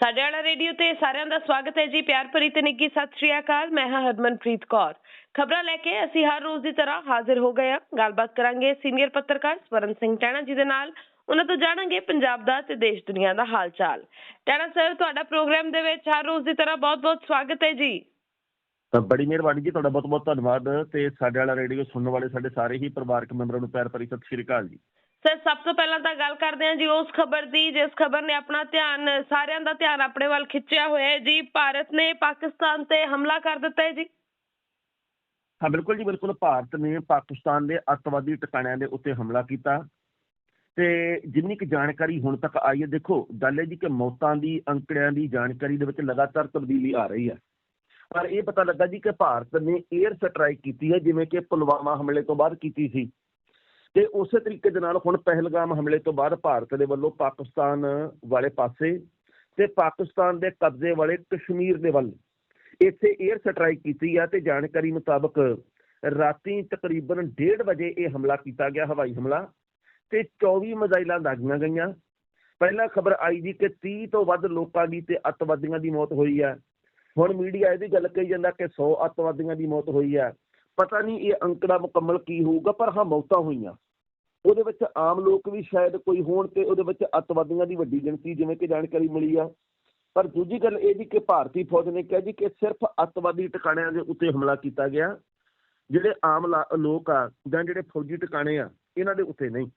ਸਾਡੇ ਵਾਲਾ ਰੇਡੀਓ ਤੇ ਸਾਰਿਆਂ ਦਾ ਸਵਾਗਤ ਹੈ ਜੀ। ਪਿਆਰ ਭਰੀ ਤੇ ਨਿੱਘੀ ਸਤਿ ਸ਼੍ਰੀ ਅਕਾਲ। ਮੈਂ ਹਾਂ ਹਰਮਨਪ੍ਰੀਤ ਕੌਰ। ਖਬਰਾਂ ਲੈ ਕੇ ਅਸੀਂ ਹਰ ਰੋਜ਼ ਦੀ ਤਰ੍ਹਾਂ ਹਾਜ਼ਰ ਹੋ ਗਏ ਹਾਂ। ਗੱਲਬਾਤ ਕਰਾਂਗੇ ਸੀਨੀਅਰ ਪੱਤਰਕਾਰ ਸਵਰਨ ਸਿੰਘ ਟੈਣਾ ਜੀ ਦੇ ਨਾਲ। ਉਹਨਾਂ ਤੋਂ ਜਾਣਾਂਗੇ ਪੰਜਾਬ ਦਾ ਤੇ ਦੇਸ਼ ਦੁਨੀਆ ਦਾ ਹਾਲ ਚਾਲ ਟੈਣਾ ਸਰ, ਤੁਹਾਡਾ ਪ੍ਰੋਗਰਾਮ ਦੇ ਵਿੱਚ ਹਰ ਰੋਜ਼ ਦੀ ਤਰ੍ਹਾਂ ਬਹੁਤ-ਬਹੁਤ ਸਵਾਗਤ ਹੈ ਜੀ। ਬੜੀ ਮਿਹਰਬਾਨੀ ਜੀ। ਤੁਹਾਡਾ ਬਹੁਤ ਬਹੁਤ ਧੰਨਵਾਦ ਤੇ ਸਾਡੇ ਵਾਲਾ ਰੇਡੀਓ ਸੁਣਨ ਵਾਲੇ ਸਾਡੇ ਸਾਰੇ ਹੀ ਪਰਿਵਾਰਕ ਮੈਂਬਰਾਂ ਨੂੰ ਪਿਆਰ ਭਰੀ ਸਤਿ ਸ਼੍ਰੀ ਅਕਾਲ ਜੀ। ਸਰ, ਸਭ ਤੋਂ ਪਹਿਲਾਂ ਤਾਂ ਗੱਲ ਕਰਦੇ ਹਾਂ ਜੀ, ਉਸ ਖਬਰ ਦੀ, ਜਿਸ ਖਬਰ ਨੇ ਆਪਣਾ ਧਿਆਨ, ਸਾਰਿਆਂ ਦਾ ਧਿਆਨ ਆਪਣੇ ਵੱਲ ਖਿੱਚਿਆ ਹੋਇਆ ਹੈ ਜੀ। ਭਾਰਤ ਨੇ ਪਾਕਿਸਤਾਨ ਤੇ ਹਮਲਾ ਕਰ ਦਿੱਤਾ ਹੈ ਜੀ। ਹਾਂ, ਬਿਲਕੁਲ ਜੀ, ਬਿਲਕੁਲ। ਭਾਰਤ ਨੇ ਪਾਕਿਸਤਾਨ ਦੇ ਅੱਤਵਾਦੀ ਟਿਕਾਣਿਆਂ ਦੇ ਉੱਤੇ ਹਮਲਾ ਕੀਤਾ। ਤੇ ਜਿੰਨੀ ਕੁ ਜਾਣਕਾਰੀ ਹੁਣ ਤੱਕ ਆਈ ਹੈ, ਦੇਖੋ, ਗੱਲ ਹੈ ਜੀ ਕਿ ਮੌਤਾਂ ਦੀ, ਅੰਕੜਿਆਂ ਦੀ ਜਾਣਕਾਰੀ ਦੇ ਵਿੱਚ ਲਗਾਤਾਰ ਤਬਦੀਲੀ ਆ ਰਹੀ ਹੈ। ਪਰ ਇਹ ਪਤਾ ਲੱਗਾ ਜੀ ਕਿ ਭਾਰਤ ਨੇ 에ਅਰ ਸਟ੍ਰਾਈਕ ਕੀਤੀ ਹੈ, ਜਿਵੇਂ ਕਿ ਪੁਲਵਾਮਾ ਹਮਲੇ ਤੋਂ ਬਾਅਦ ਕੀਤੀ ਸੀ। ਤੇ ਉਸੇ ਤਰੀਕੇ ਦੇ ਨਾਲ ਹੁਣ ਪਹਿਲਗਾਮ ਹਮਲੇ ਤੋਂ ਬਾਅਦ ਭਾਰਤ ਦੇ ਵੱਲੋਂ ਪਾਕਿਸਤਾਨ ਵਾਲੇ ਪਾਸੇ ਤੇ ਪਾਕਿਸਤਾਨ ਦੇ ਕਬਜ਼ੇ ਵਾਲੇ ਕਸ਼ਮੀਰ ਦੇ ਵੱਲ ਇੱਥੇ 에ਅਰ ਸਟ੍ਰਾਈਕ ਕੀਤੀ ਆ ਤੇ ਜਾਣਕਾਰੀ ਮੁਤਾਬਕ ਰਾਤੀ ਤਕਰੀਬਨ 1:30 ਵਜੇ ਇਹ ਹਮਲਾ ਕੀਤਾ ਗਿਆ, ਹਵਾਈ ਹਮਲਾ ਤੇ 24 ਮਿਜ਼ਾਈਲਾਂ ਦਾਗੀਆਂ ਗਈਆਂ। ਪਹਿਲਾਂ ਖਬਰ ਆਈ ਜੀ ਕਿ 30 ਤੋਂ ਵੱਧ ਲੋਕਾਂ ਦੀ ਤੇ ਅੱਤਵਾਦੀਆਂ ਦੀ ਮੌਤ ਹੋਈ ਹੈ ਹੁਣ ਮੀਡੀਆ ਇਹਦੀ ਗੱਲ ਕਹੀ ਜਾਂਦਾ ਕਿ 100 ਅੱਤਵਾਦੀਆਂ ਦੀ ਮੌਤ ਹੋਈ ਹੈ ਪਤਾ ਨਹੀਂ ਇਹ ਅੰਕੜਾ ਮੁਕੰਮਲ ਕੀ ਹੋਊਗਾ, ਪਰ ਹਾਂ ਮੌਤਾਂ ਹੋਈਆਂ। ਉਹਦੇ ਵਿੱਚ ਆਮ ਲੋਕ ਵੀ ਸ਼ਾਇਦ ਕੋਈ ਹੋਣ ਤੇ ਉਹਦੇ ਵਿੱਚ ਅੱਤਵਾਦੀਆਂ ਦੀ ਵੱਡੀ ਗਿਣਤੀ ਜਿਵੇਂ ਕਿ ਜਾਣਕਾਰੀ ਮਿਲੀ ਆ। ਪਰ ਦੂਜੀ ਗੱਲ ਇਹ ਜੀ ਕਿ ਭਾਰਤੀ ਫੌਜ ਨੇ ਕਿਹਾ ਜੀ ਕਿ ਸਿਰਫ ਅੱਤਵਾਦੀ ਟਿਕਾਣਿਆਂ ਦੇ ਉੱਤੇ ਹਮਲਾ ਕੀਤਾ ਗਿਆ। ਜਿਹੜੇ ਆਮ ਲਾ- ਲੋਕ ਆ ਜਾਂ ਜਿਹੜੇ ਫੌਜੀ ਟਿਕਾਣੇ ਆ, ਇਹਨਾਂ ਦੇ ਉੱਤੇ ਨਹੀਂ।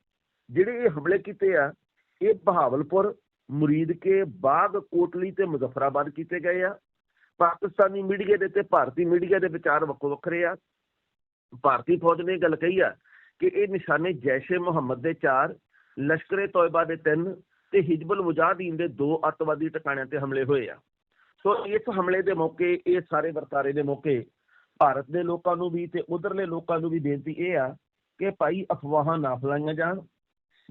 ਜਿਹੜੇ ਇਹ ਹਮਲੇ ਕੀਤੇ ਆ, ਇਹ ਬਹਾਵਲਪੁਰ, ਮੁਰੀਦਕੇ, ਬਾਗ, ਕੋਟਲੀ ਤੇ ਮੁਜ਼ਫਰਾਬਾਦ ਕੀਤੇ ਗਏ ਆ। ਪਾਕਿਸਤਾਨੀ ਮੀਡੀਆ ਦੇ ਤੇ ਭਾਰਤੀ ਮੀਡੀਆ ਦੇ ਵਿਚਾਰ ਵੱਖੋ ਵੱਖਰੇ ਆ। ਭਾਰਤੀ ਫੌਜ ਨੇ ਇਹ ਗੱਲ ਕਹੀ ਆ ਕਿ ਇਹ ਨਿਸ਼ਾਨੇ ਜੈਸ਼ੇ ਮੁਹੰਮਦ ਦੇ 4 ਲਸ਼ਕਰੇ ਤੋਇਬਾ ਦੇ 3 ਤੇ ਹਿਜਬੁਲ ਮੁਜਾਹਿਦੀਨ ਦੇ ਦੋ ਅੱਤਵਾਦੀ ਟਿਕਾਣਿਆਂ ਤੇ ਹਮਲੇ ਹੋਏ ਆ। ਸੋ ਇਸ ਹਮਲੇ ਦੇ ਮੌਕੇ, ਇਹ ਸਾਰੇ ਵਰਤਾਰੇ ਦੇ ਮੌਕੇ ਭਾਰਤ ਦੇ ਲੋਕਾਂ ਨੂੰ ਵੀ ਤੇ ਉਧਰਲੇ ਲੋਕਾਂ ਨੂੰ ਵੀ ਬੇਨਤੀ ਇਹ ਆ ਕਿ ਭਾਈ ਅਫਵਾਹਾਂ ਨਾ ਫੈਲਾਈਆਂ ਜਾਣ।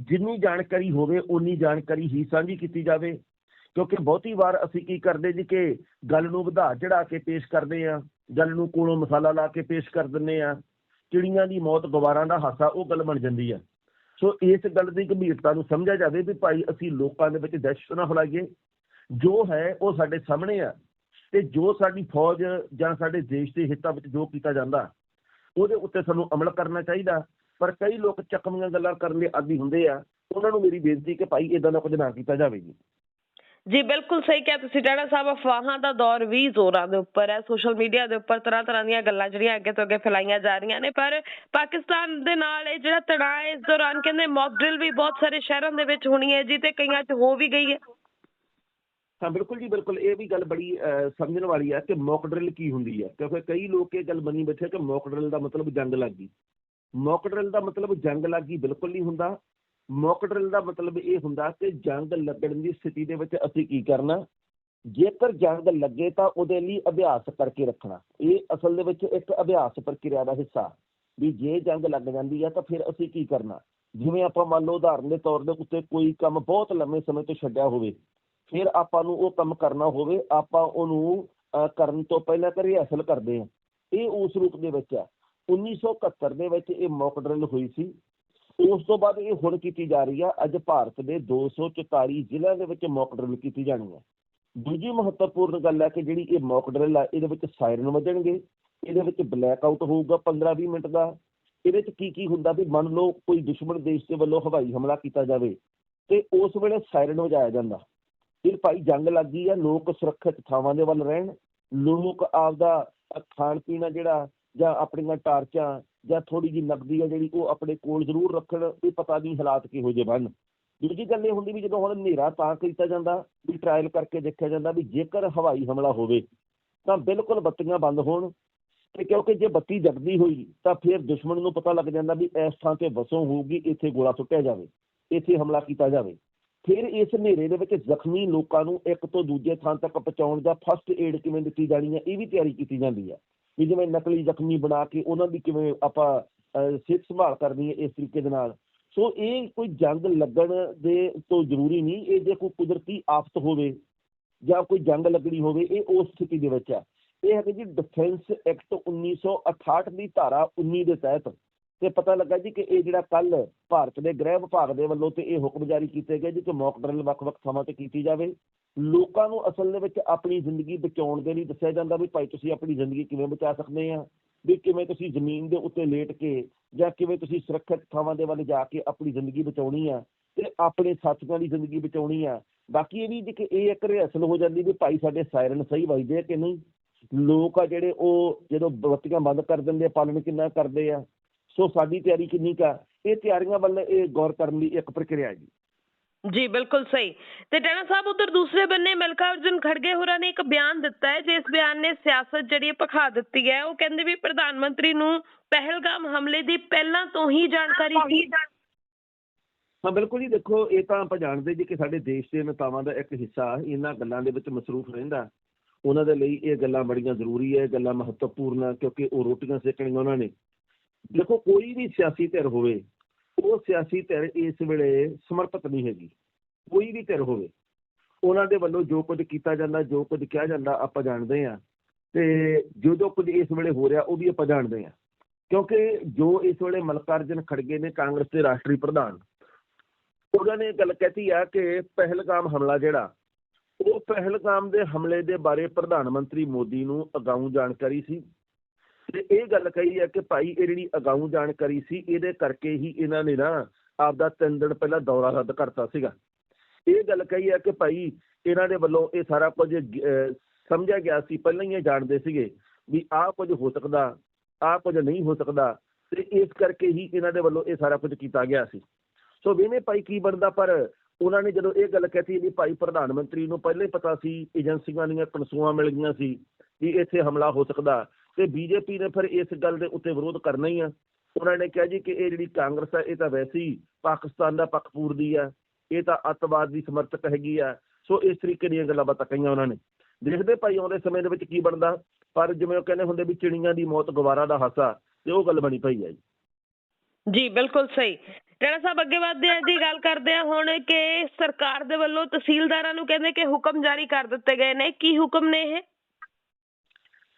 ਜਿੰਨੀ ਜਾਣਕਾਰੀ ਹੋਵੇ ਉਨੀ ਜਾਣਕਾਰੀ ਹੀ ਸਾਂਝੀ ਕੀਤੀ ਜਾਵੇ। ਕਿਉਂਕਿ ਬਹੁਤੀ ਵਾਰ ਅਸੀਂ ਕੀ ਕਰਦੇ ਜੀ ਕਿ ਗੱਲ ਨੂੰ ਵਧਾ ਚੜਾ ਕੇ ਪੇਸ਼ ਕਰਦੇ ਆ, ਗੱਲ ਨੂੰ ਕੋਲੋਂ ਮਸਾਲਾ ਲਾ ਕੇ ਪੇਸ਼ ਕਰ ਦਿੰਨੇ ਆ। ਚਿੜੀਆਂ ਦੀ ਮੌਤ ਗਵਾਰਾਂ ਦਾ ਹਾਸਾ, ਉਹ ਗੱਲ ਬਣ ਜਾਂਦੀ ਹੈ ਸੋ ਇਸ ਗੱਲ ਦੀ ਗੰਭੀਰਤਾ ਨੂੰ ਸਮਝਿਆ ਜਾਵੇ ਵੀ ਭਾਈ ਅਸੀਂ ਲੋਕਾਂ ਦੇ ਵਿੱਚ ਦਹਿਸ਼ਤ ਨਾ ਫੈਲਾਈਏ। ਜੋ ਹੈ ਉਹ ਸਾਡੇ ਸਾਹਮਣੇ ਆ ਤੇ ਜੋ ਸਾਡੀ ਫੌਜ ਜਾਂ ਸਾਡੇ ਦੇਸ਼ ਦੇ ਹਿੱਤਾਂ ਵਿੱਚ ਜੋ ਕੀਤਾ ਜਾਂਦਾ, ਉਹਦੇ ਉੱਤੇ ਸਾਨੂੰ ਅਮਲ ਕਰਨਾ ਚਾਹੀਦਾ। ਪਰ ਕਈ ਲੋਕ ਚੱਕਵੀਆਂ ਗੱਲਾਂ ਕਰਨ ਦੇ ਆਦੀ ਹੁੰਦੇ ਆ। ਉਹਨਾਂ ਨੂੰ ਮੇਰੀ ਬੇਨਤੀ ਕਿ ਭਾਈ ਇਦਾਂ ਦਾ ਕੁਝ ਨਾ ਕੀਤਾ ਜਾਵੇ ਜੀ। ਜੀ, ਬਿਲਕੁਲ ਸਹੀ ਕਿਹਾ ਤੁਸੀਂ ਟਾਣਾ ਸਾਹਿਬ ਅਫਵਾਹਾਂ ਦਾ ਦੌਰ ਵੀ ਜ਼ੋਰਾਂ ਦੇ ਉੱਪਰ ਹੈ ਸੋਸ਼ਲ ਮੀਡੀਆ ਦੇ ਉੱਪਰ ਤਰ੍ਹਾਂ ਤਰ੍ਹਾਂ ਦੀਆਂ ਗੱਲਾਂ ਜਿਹੜੀਆਂ ਅੱਗੇ ਤੋਂ ਅੱਗੇ ਫੈਲਾਈਆਂ ਜਾ ਰਹੀਆਂ ਨੇ, ਪਰ ਪਾਕਿਸਤਾਨ ਦੇ ਨਾਲ ਇਹ ਜਿਹੜਾ ਤਣਾਅ ਇਸ ਦੌਰਾਨ ਕਹਿੰਦੇ ਮੌਕ ਡਰਿਲ ਵੀ ਬਹੁਤ ਸਾਰੇ ਸ਼ਹਿਰਾਂ ਦੇ ਵਿੱਚ ਹੋਣੀ ਹੈ ਜੀ ਤੇ ਕਈਆਂ 'ਚ ਹੋ ਵੀ ਗਈ ਹੈ। ਹਾਂ, ਬਿਲਕੁਲ ਜੀ, ਬਿਲਕੁਲ, ਇਹ ਵੀ ਗੱਲ ਬੜੀ ਸਮਝਣ ਵਾਲੀ ਹੈ ਕਿ ਮੌਕ ਡਰਿਲ ਕੀ ਹੁੰਦੀ ਹੈ, ਕਿਉਂਕਿ ਕਈ ਲੋਕ ਇਹ ਗੱਲ ਮੰਨੀ ਬੈਠੇ ਕਿ ਮੌਕ ਡਰਿਲ ਦਾ ਮਤਲਬ ਜੰਗ ਲੱਗ ਗਈ। ਮੌਕ ਡਰਿਲ ਦਾ ਮਤਲਬ ਜੰਗ ਲੱਗ ਗਈ ਬਿਲਕੁਲ ਨਹੀਂ ਹੁੰਦਾ ਮੌਕ ਡਰਿਲ ਦਾ ਮਤਲਬ ਇਹ ਹੁੰਦਾ ਕਿ ਜੰਗ ਲੱਗਣ ਦੀ ਸਥਿਤੀ ਦੇ ਵਿੱਚ ਅਸੀਂ ਕੀ ਕਰਨਾ? ਜੇਕਰ ਜੰਗ ਲੱਗੇ ਤਾਂ ਉਹਦੇ ਲਈ ਅਭਿਆਸ ਕਰਕੇ ਰੱਖਣਾ। ਇਹ ਅਸਲ ਦੇ ਵਿੱਚ ਇੱਕ ਅਭਿਆਸ ਪ੍ਰਕਿਰਿਆ ਦਾ ਹਿੱਸਾ। ਵੀ ਜੇ ਜੰਗ ਲੱਗ ਜਾਂਦੀ ਹੈ ਤਾਂ ਫਿਰ ਅਸੀਂ ਕੀ ਕਰਨਾ? ਜਿਵੇਂ ਆਪਾਂ ਮੰਨ ਲਓ ਉਦਾਹਰਨ ਦੇ ਤੌਰ ਦੇ ਉੱਤੇ ਕੋਈ ਕੰਮ ਬਹੁਤ ਲੰਮੇ ਸਮੇਂ ਤੋਂ ਛੱਡਿਆ ਹੋਵੇ, ਫਿਰ ਆਪਾਂ ਨੂੰ ਉਹ ਕੰਮ ਕਰਨਾ ਹੋਵੇ, ਆਪਾਂ ਉਹਨੂੰ ਕਰਨ ਤੋਂ ਪਹਿਲਾਂ ਕਰੀ ਹਾਸਲ ਕਰਦੇ ਹਾਂ। ਇਹ ਉਸ ਰੂਪ ਦੇ ਵਿੱਚ ਆ। 1971 ਦੇ ਵਿੱਚ ਇਹ ਮੌਕ ਡਰਿਲ ਹੋਈ ਸੀ। ਉਸ ਤੋਂ ਬਾਅਦ ਇਹ ਹੁਣ ਕੀਤੀ ਜਾ ਰਹੀ ਆ, ਅੱਜ ਭਾਰਤ ਦੇ 244 ਜ਼ਿਲ੍ਹਿਆਂ ਦੇ ਵਿੱਚ ਮੌਕ ਡਰਿਲ ਕੀਤੀ ਜਾਣੀ ਹੈ ਦੂਜੀ ਮਹੱਤਵਪੂਰਨ ਗੱਲ ਹੈ ਕਿ ਜਿਹੜੀ ਇਹ ਮੌਕ ਡਰਿਲ ਆ, ਇਹਦੇ ਵਿੱਚ ਸਾਇਰਨ ਵੱਜਣਗੇ, ਇਹਦੇ ਵਿੱਚ ਬਲੈਕ ਆਊਟ ਹੋਊਗਾ 15-20 ਮਿੰਟ ਦਾ। ਇਹਦੇ ਵਿੱਚ ਕੀ ਕੀ ਹੁੰਦਾ ਵੀ ਮੰਨ ਲਓ ਕੋਈ ਦੁਸ਼ਮਣ ਦੇਸ਼ ਦੇ ਵੱਲੋਂ ਹਵਾਈ ਹਮਲਾ ਕੀਤਾ ਜਾਵੇ, ਤੇ ਉਸ ਵੇਲੇ ਸਾਇਰਨ ਵਜਾਇਆ ਜਾਂਦਾ। ਫਿਰ ਭਾਈ ਜੰਗ ਲੱਗ ਗਈ ਆ, ਲੋਕ ਸੁਰੱਖਿਅਤ ਥਾਵਾਂ ਦੇ ਵੱਲ ਰਹਿਣ, ਲੋਕ ਆਪਦਾ ਖਾਣ ਪੀਣ ਜਿਹੜਾ ਜਾਂ ਆਪਣੀਆਂ ਟਾਰਚਾਂ ਜਾਂ ਥੋੜੀ ਜਿਹੀ ਨਕਦੀ ਆ ਜਿਹੜੀ ਉਹ ਆਪਣੇ ਕੋਲ ਜ਼ਰੂਰ ਰੱਖਣ ਵੀ ਪਤਾ ਨਹੀਂ ਹਾਲਾਤ ਕਿਹੋ ਜਿਹੇ ਬਣ। ਦੂਜੀ ਗੱਲ ਇਹ ਹੁੰਦੀ ਵੀ ਜਦੋਂ ਹੁਣ ਹਨੇਰਾ ਤਾਂ ਕੀਤਾ ਜਾਂਦਾ, ਵੀ ਟ੍ਰਾਇਲ ਕਰਕੇ ਦੇਖਿਆ ਜਾਂਦਾ ਵੀ ਜੇਕਰ ਹਵਾਈ ਹਮਲਾ ਹੋਵੇ, ਤਾਂ ਬਿਲਕੁਲ ਬੱਤੀਆਂ ਬੰਦ ਹੋਣ ਤੇ ਕਿਉਂਕਿ ਜੇ ਬੱਤੀ ਜਗਦੀ ਹੋਈ, ਤਾਂ ਫਿਰ ਦੁਸ਼ਮਣ ਨੂੰ ਪਤਾ ਲੱਗ ਜਾਂਦਾ ਵੀ ਇਸ ਥਾਂ ਤੇ ਵਸੋਂ ਹੋਊਗੀ, ਇੱਥੇ ਗੋਲਾ ਸੁੱਟਿਆ ਜਾਵੇ, ਇੱਥੇ ਹਮਲਾ ਕੀਤਾ ਜਾਵੇ। ਫਿਰ ਇਸ ਹਨੇਰੇ ਦੇ ਵਿੱਚ ਜ਼ਖਮੀ ਲੋਕਾਂ ਨੂੰ ਇੱਕ ਤੋਂ ਦੂਜੇ ਥਾਂ ਤੱਕ ਪਹੁੰਚਾਉਣ ਦਾ ਫਸਟ ਏਡ ਕਿਵੇਂ ਦਿੱਤੀ ਜਾਣੀ ਹੈ, ਇਹ ਵੀ ਤਿਆਰੀ ਕੀਤੀ ਜਾਂਦੀ ਹੈ। ਵੀ ਜਿਵੇਂ ਨਕਲੀ ਜ਼ਖਮੀ ਬਣਾ ਕੇ ਉਹਨਾਂ ਦੀ ਕਿਵੇਂ ਆਪਾਂ ਸਿਹਤ ਸੰਭਾਲ ਕਰਨੀ ਹੈ ਇਸ ਤਰੀਕੇ ਦੇ ਨਾਲ। ਸੋ ਇਹ ਕੋਈ ਜੰਗ ਲੱਗਣ ਦੇ ਤੋਂ ਜ਼ਰੂਰੀ ਨਹੀਂ, ਇਹ ਜੇ ਕੋਈ ਕੁਦਰਤੀ ਆਫਤ ਹੋਵੇ ਜਾਂ ਕੋਈ ਜੰਗ ਲੱਗਣੀ ਹੋਵੇ, ਇਹ ਉਸ ਸਥਿਤੀ ਦੇ ਵਿੱਚ ਆ ਇਹ ਹੈ ਕਿ ਜੀ ਡਿਫੈਂਸ ਐਕਟ 1968 ਦੀ ਧਾਰਾ 19 ਦੇ ਤਹਿਤ ਤੇ ਪਤਾ ਲੱਗਾ ਜੀ ਕਿ ਇਹ ਜਿਹੜਾ ਕੱਲ ਭਾਰਤ ਦੇ ਗ੍ਰਹਿ ਵਿਭਾਗ ਦੇ ਵੱਲੋਂ ਤੇ ਇਹ ਹੁਕਮ ਜਾਰੀ ਕੀਤੇ ਗਏ ਜੀ ਕਿ ਮੌਕ ਡਰਿਲ ਵੱਖ-ਵੱਖ ਥਾਵਾਂ ਤੇ ਕੀਤੀ ਜਾਵੇ। ਲੋਕਾਂ ਨੂੰ ਅਸਲ ਦੇ ਵਿੱਚ ਆਪਣੀ ਜ਼ਿੰਦਗੀ ਬਚਾਉਣ ਦੇ ਲਈ ਦੱਸਿਆ ਜਾਂਦਾ ਵੀ ਭਾਈ ਤੁਸੀਂ ਆਪਣੀ ਜ਼ਿੰਦਗੀ ਕਿਵੇਂ ਬਚਾ ਸਕਦੇ ਆ? ਵੀ ਕਿਵੇਂ ਤੁਸੀਂ ਜ਼ਮੀਨ ਦੇ ਉੱਤੇ ਲੇਟ ਕੇ ਜਾਂ ਕਿਵੇਂ ਤੁਸੀਂ ਸੁਰੱਖਿਅਤ ਥਾਵਾਂ ਦੇ ਵੱਲ ਜਾ ਕੇ ਆਪਣੀ ਜ਼ਿੰਦਗੀ ਬਚਾਉਣੀ ਆ ਤੇ ਆਪਣੇ ਸਾਥੀਆਂ ਦੀ ਜ਼ਿੰਦਗੀ ਬਚਾਉਣੀ ਆ। ਬਾਕੀ ਇਹ ਵੀ ਜੀ ਕਿ ਇਹ ਇੱਕ ਰਿਹਸਲ ਹੋ ਜਾਂਦੀ ਵੀ ਭਾਈ ਸਾਡੇ ਸਾਇਰਨ ਸਹੀ ਵੱਜਦੇ ਆ ਕਿ ਨਹੀਂ? ਲੋਕ ਆ ਜਿਹੜੇ ਉਹ ਜਦੋਂ ਬੱਤੀਆਂ ਬੰਦ ਕਰ ਦਿੰਦੇ ਆ, ਪਾਲਣ ਕਿੰਨਾ ਕਰਦੇ ਆ? ਸੋ ਸਾਡੀ ਤਿਆਰੀ ਕਿੰਨੀ ਕਾ ਇਹ ਤਿਆਰੀਆਂ ਵੱਲ ਇਹ ਗੌਰ ਕਰਨ ਦੀ ਇੱਕ ਪ੍ਰਕਿਰਿਆ ਹੈ ਜੀ। ਜੀ ਬਿਲਕੁਲ ਸਹੀ। ਤੇ ਟੈਣਾ ਸਾਹਿਬ ਉਧਰ ਦੂਸਰੇ ਬੰਨੇ ਮਲਕਾ ਅਰਜੁਨ ਖੜਗੇ ਹੋਰਾਂ ਨੇ ਇੱਕ ਬਿਆਨ ਦਿੱਤਾ ਹੈ ਜਿਸ ਬਿਆਨ ਨੇ ਸਿਆਸਤ ਜਿਹੜੀ ਭਖਾ ਦਿੱਤੀ ਹੈ। ਉਹ ਕਹਿੰਦੇ ਵੀ ਪ੍ਰਧਾਨ ਮੰਤਰੀ ਨੂੰ ਪਹਿਲਗਾਮ ਹਮਲੇ ਦੀ ਪਹਿਲਾਂ ਤੋਂ ਹੀ ਜਾਣਕਾਰੀ ਸੀ। ਹਾਂ ਬਿਲਕੁਲ ਜੀ ਦੇਖੋ ਇਹ ਤਾਂ ਆਪਾਂ ਜਾਣਦੇ ਜੀ ਕਿ ਸਾਡੇ ਦੇਸ਼ ਦੇ ਨੇਤਾਵਾਂ ਦਾ ਇੱਕ ਹਿੱਸਾ ਇਹਨਾਂ ਗੱਲਾਂ ਦੇ ਵਿੱਚ ਮਸਰੂਫ ਰਹਿੰਦਾ। ਉਹਨਾਂ ਦੇ ਲਈ ਇਹ ਗੱਲਾਂ ਬੜੀਆਂ ਜ਼ਰੂਰੀ ਹੈ ਗੱਲਾਂ ਮਹੱਤਵਪੂਰਨ ਕਿਉਂਕਿ ਉਹ ਰੋਟੀਆਂ ਸੇਕਣੀਆਂ ਉਹਨਾਂ ਨੇ। ਦੇਖੋ, ਕੋਈ ਵੀ ਸਿਆਸੀ ਧਿਰ ਹੋਵੇ, ਉਹ ਸਿਆਸੀ ਧਿਰ ਇਸ ਵੇਲੇ ਸਮਰਪਿਤ ਨਹੀਂ ਹੈਗੀ। ਕੋਈ ਵੀ ਧਿਰ ਹੋਵੇ, ਉਹਨਾਂ ਦੇ ਵੱਲੋਂ ਜੋ ਕੁਝ ਕੀਤਾ ਜਾਂਦਾ, ਜੋ ਕੁਝ ਕਿਹਾ ਜਾਂਦਾ, ਆਪਾਂ ਜਾਣਦੇ ਹਾਂ। ਤੇ ਜੋ ਜੋ ਕੁਝ ਇਸ ਵੇਲੇ ਹੋ ਰਿਹਾ, ਉਹ ਵੀ ਆਪਾਂ ਜਾਣਦੇ ਹਾਂ। ਕਿਉਂਕਿ ਜੋ ਇਸ ਵੇਲੇ ਮਲਕਾਰਜਨ ਖੜਗੇ ਨੇ ਕਾਂਗਰਸ ਦੇ ਰਾਸ਼ਟਰੀ ਪ੍ਰਧਾਨ, ਉਹਨਾਂ ਨੇ ਗੱਲ ਕਹਿਤੀ ਆ ਕਿ ਪਹਿਲਗਾਮ ਹਮਲਾ ਜਿਹੜਾ, ਉਹ ਪਹਿਲਗਾਮ ਦੇ ਹਮਲੇ ਦੇ ਬਾਰੇ ਪ੍ਰਧਾਨ ਮੰਤਰੀ ਮੋਦੀ ਨੂੰ ਅਗਾਊਂ ਜਾਣਕਾਰੀ ਸੀ। ਤੇ ਇਹ ਗੱਲ ਕਹੀ ਹੈ ਕਿ ਭਾਈ ਇਹ ਜਿਹੜੀ ਅਗਾਊਂ ਜਾਣਕਾਰੀ ਸੀ, ਇਹਦੇ ਕਰਕੇ ਹੀ ਇਹਨਾਂ ਨੇ ਨਾ ਆਪਦਾ ਤਿੰਨ ਦਿਨ ਪਹਿਲਾਂ ਦੌਰਾ ਰੱਦ ਕਰਤਾ ਸੀਗਾ। ਇਹ ਗੱਲ ਕਹੀ ਹੈ ਕਿ ਭਾਈ ਇਹਨਾਂ ਦੇ ਵੱਲੋਂ ਇਹ ਸਾਰਾ ਕੁਝ ਸਮਝਿਆ ਗਿਆ ਸੀ, ਪਹਿਲਾਂ ਹੀ ਇਹ ਜਾਣਦੇ ਸੀਗੇ ਵੀ ਆਹ ਕੁਝ ਹੋ ਸਕਦਾ, ਆਹ ਕੁਝ ਨਹੀਂ ਹੋ ਸਕਦਾ ਤੇ ਇਸ ਕਰਕੇ ਹੀ ਇਹਨਾਂ ਦੇ ਵੱਲੋਂ ਇਹ ਸਾਰਾ ਕੁਝ ਕੀਤਾ ਗਿਆ ਸੀ। ਸੋ ਵੇਨੇ ਭਾਈ ਕੀ ਬਣਦਾ, ਪਰ ਉਹਨਾਂ ਨੇ ਜਦੋਂ ਇਹ ਗੱਲ ਕਹਿਤੀ ਵੀ ਭਾਈ ਪ੍ਰਧਾਨ ਮੰਤਰੀ ਨੂੰ ਪਹਿਲਾਂ ਹੀ ਪਤਾ ਸੀ, ਏਜੰਸੀਆਂ ਦੀਆਂ ਕਨਸੂਆਂ ਮਿਲ ਗਈਆਂ ਸੀ ਵੀ ਇੱਥੇ ਹਮਲਾ ਹੋ ਸਕਦਾ ਤੇ ਬੀਜੇਪੀ ਨੇ ਫਿਰ ਇਸ ਗੱਲ ਦੇ ਉੱਤੇ ਵਿਰੋਧ ਕਰਨਾ ਹੀ ਆ। ਉਹਨਾਂ ਨੇ ਕਿਹਾ ਜੀ ਕਿ ਇਹ ਜਿਹੜੀ ਕਾਂਗਰਸ ਹੈ ਇਹ ਤਾਂ ਵੈਸੇ ਹੀ ਪਾਕਿਸਤਾਨ ਦਾ ਪੱਖ ਪੂਰਦੀ ਆ। ਇਹ ਤਾਂ ਅੱਤਵਾਦ ਦੀ ਸਮਰਥਕ ਹੈਗੀ ਆ। ਸੋ ਇਸ ਤਰੀਕੇ ਦੀਆਂ ਗੱਲਾਂ ਬਾਤਾਂ ਕਹੀਆਂ ਉਹਨਾਂ ਨੇ। ਦੇਖਦੇ ਭਾਈ, ਆਉਂਦੇ ਸਮੇਂ ਦੇ ਵਿੱਚ ਕੀ ਬਣਦਾ? ਪਰ ਜਿਵੇਂ ਉਹ ਕਹਿੰਦੇ ਹੁੰਦੇ ਵੀ ਚਿੜੀਆਂ ਦੀ ਮੌਤ ਗਵਾਰਾ ਦਾ ਹਾਸਾ, ਤੇ ਉਹ ਗੱਲ ਬਣੀ ਪਈ ਹੈ ਜੀ। ਜੀ, ਬਿਲਕੁਲ ਸਹੀ। ਟੈਣਾ ਸਾਹਿਬ, ਅੱਗੇ ਵਧਦੇ ਆ ਜੀ, ਗੱਲ ਕਰਦੇ ਆ ਹੁਣ ਕਿ ਸਰਕਾਰ ਦੇ ਵੱਲੋਂ ਤਹਿਸੀਲਦਾਰਾਂ ਨੂੰ ਕਹਿੰਦੇ ਕਿ ਹੁਕਮ ਜਾਰੀ ਕਰ ਦਿੱਤੇ ਗਏ ਨੇ। ਕੀ ਹੁਕਮ ਨੇ ਇਹ?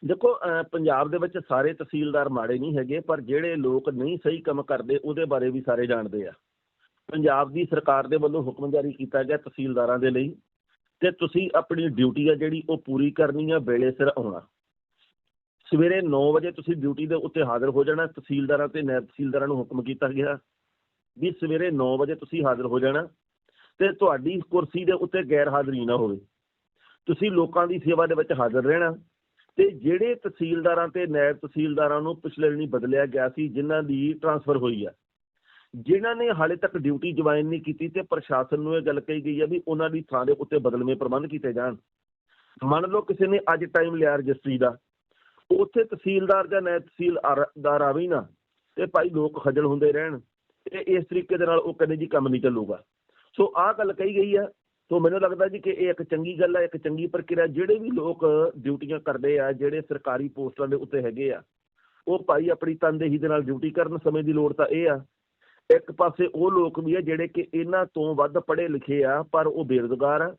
ਦੇਖੋ ਪੰਜਾਬ ਦੇ ਵਿੱਚ ਸਾਰੇ ਤਹਿਸੀਲਦਾਰ ਮਾੜੇ ਨਹੀਂ ਹੈਗੇ, ਪਰ ਜਿਹੜੇ ਲੋਕ ਨਹੀਂ ਸਹੀ ਕੰਮ ਕਰਦੇ, ਉਹਦੇ ਬਾਰੇ ਵੀ ਸਾਰੇ ਜਾਣਦੇ ਆ। ਪੰਜਾਬ ਦੀ ਸਰਕਾਰ ਦੇ ਵੱਲੋਂ ਹੁਕਮ ਜਾਰੀ ਕੀਤਾ ਗਿਆ ਤਹਿਸੀਲਦਾਰਾਂ ਦੇ ਲਈ ਤੇ ਤੁਸੀਂ ਆਪਣੀ ਡਿਊਟੀ ਆ ਜਿਹੜੀ, ਉਹ ਪੂਰੀ ਕਰਨੀ ਆ, ਵੇਲੇ ਸਿਰ ਆਉਣਾ। ਸਵੇਰੇ 9 ਵਜੇ ਤੁਸੀਂ ਡਿਊਟੀ ਦੇ ਉੱਤੇ ਹਾਜ਼ਰ ਹੋ ਜਾਣਾ, ਤਹਿਸੀਲਦਾਰਾਂ ਤੇ ਨਾਇਬ ਤਹਿਸੀਲਦਾਰਾਂ ਨੂੰ ਹੁਕਮ ਕੀਤਾ ਗਿਆ ਵੀ ਸਵੇਰੇ 9 ਵਜੇ ਤੁਸੀਂ ਹਾਜ਼ਰ ਹੋ ਜਾਣਾ ਤੇ ਤੁਹਾਡੀ ਕੁਰਸੀ ਦੇ ਉੱਤੇ ਗੈਰ ਹਾਜ਼ਰੀ ਨਾ ਹੋਵੇ। ਤੁਸੀਂ ਲੋਕਾਂ ਦੀ ਸੇਵਾ ਦੇ ਵਿੱਚ ਹਾਜ਼ਰ ਰਹਿਣਾ। ਤੇ ਜਿਹੜੇ ਤਹਿਸੀਲਦਾਰਾਂ ਤੇ ਨਾਇਬ ਤਹਿਸੀਲਦਾਰਾਂ ਨੂੰ ਪਿਛਲੇ ਦਿਨੀ ਬਦਲਿਆ ਗਿਆ ਸੀ, ਜਿਨ੍ਹਾਂ ਦੀ ਟਰਾਂਸਫਰ ਹੋਈ ਆ, ਜਿਨ੍ਹਾਂ ਨੇ ਹਾਲੇ ਤੱਕ ਡਿਊਟੀ ਜੁਆਇਨ ਨਹੀਂ ਕੀਤੀ ਤੇ ਪ੍ਰਸ਼ਾਸਨ ਨੂੰ ਇਹ ਗੱਲ ਕਹੀ ਗਈ ਆ ਵੀ ਉਹਨਾਂ ਦੀ ਥਾਂ ਦੇ ਉੱਤੇ ਬਦਲਵੇਂ ਪ੍ਰਬੰਧ ਕੀਤੇ ਜਾਣ। ਮੰਨ ਲਓ ਕਿਸੇ ਨੇ ਅੱਜ ਟਾਈਮ ਲਿਆ ਰਜਿਸਟਰੀ ਦਾ, ਉੱਥੇ ਤਹਿਸੀਲਦਾਰ ਜਾਂ ਨਾਇਬ ਤਹਿਸੀਲਦਾਰ ਆਵੇ ਨਾ, ਤੇ ਭਾਈ ਲੋਕ ਖੱਜਲ ਹੁੰਦੇ ਰਹਿਣ, ਤੇ ਇਸ ਤਰੀਕੇ ਦੇ ਨਾਲ ਉਹ ਕਹਿੰਦੇ ਜੀ ਕੰਮ ਨਹੀਂ ਚੱਲੂਗਾ। ਸੋ ਆਹ ਗੱਲ ਕਹੀ ਗਈ ਆ ਸੋ ਮੈਨੂੰ ਲੱਗਦਾ ਜੀ ਕਿ ਇਹ ਇੱਕ ਚੰਗੀ ਗੱਲ ਹੈ ਇੱਕ ਚੰਗੀ ਪ੍ਰਕਿਰਿਆ। ਜਿਹੜੇ ਵੀ ਲੋਕ ਡਿਊਟੀਆਂ ਕਰਦੇ ਆ, ਜਿਹੜੇ ਸਰਕਾਰੀ ਪੋਸਟਾਂ ਦੇ ਉੱਤੇ ਹੈਗੇ ਆ, ਉਹ ਭਾਈ ਆਪਣੀ ਤਨਦੇਹੀ ਦੇ ਨਾਲ ਡਿਊਟੀ ਕਰਨ ਸਮੇਂ ਦੀ ਲੋੜ ਤਾਂ ਇਹ ਆ। ਇੱਕ ਪਾਸੇ ਉਹ ਲੋਕ ਵੀ ਆ ਜਿਹੜੇ ਕਿ ਇਹਨਾਂ ਤੋਂ ਵੱਧ ਪੜ੍ਹੇ ਲਿਖੇ ਆ, ਪਰ ਉਹ ਬੇਰੁਜ਼ਗਾਰ ਆ।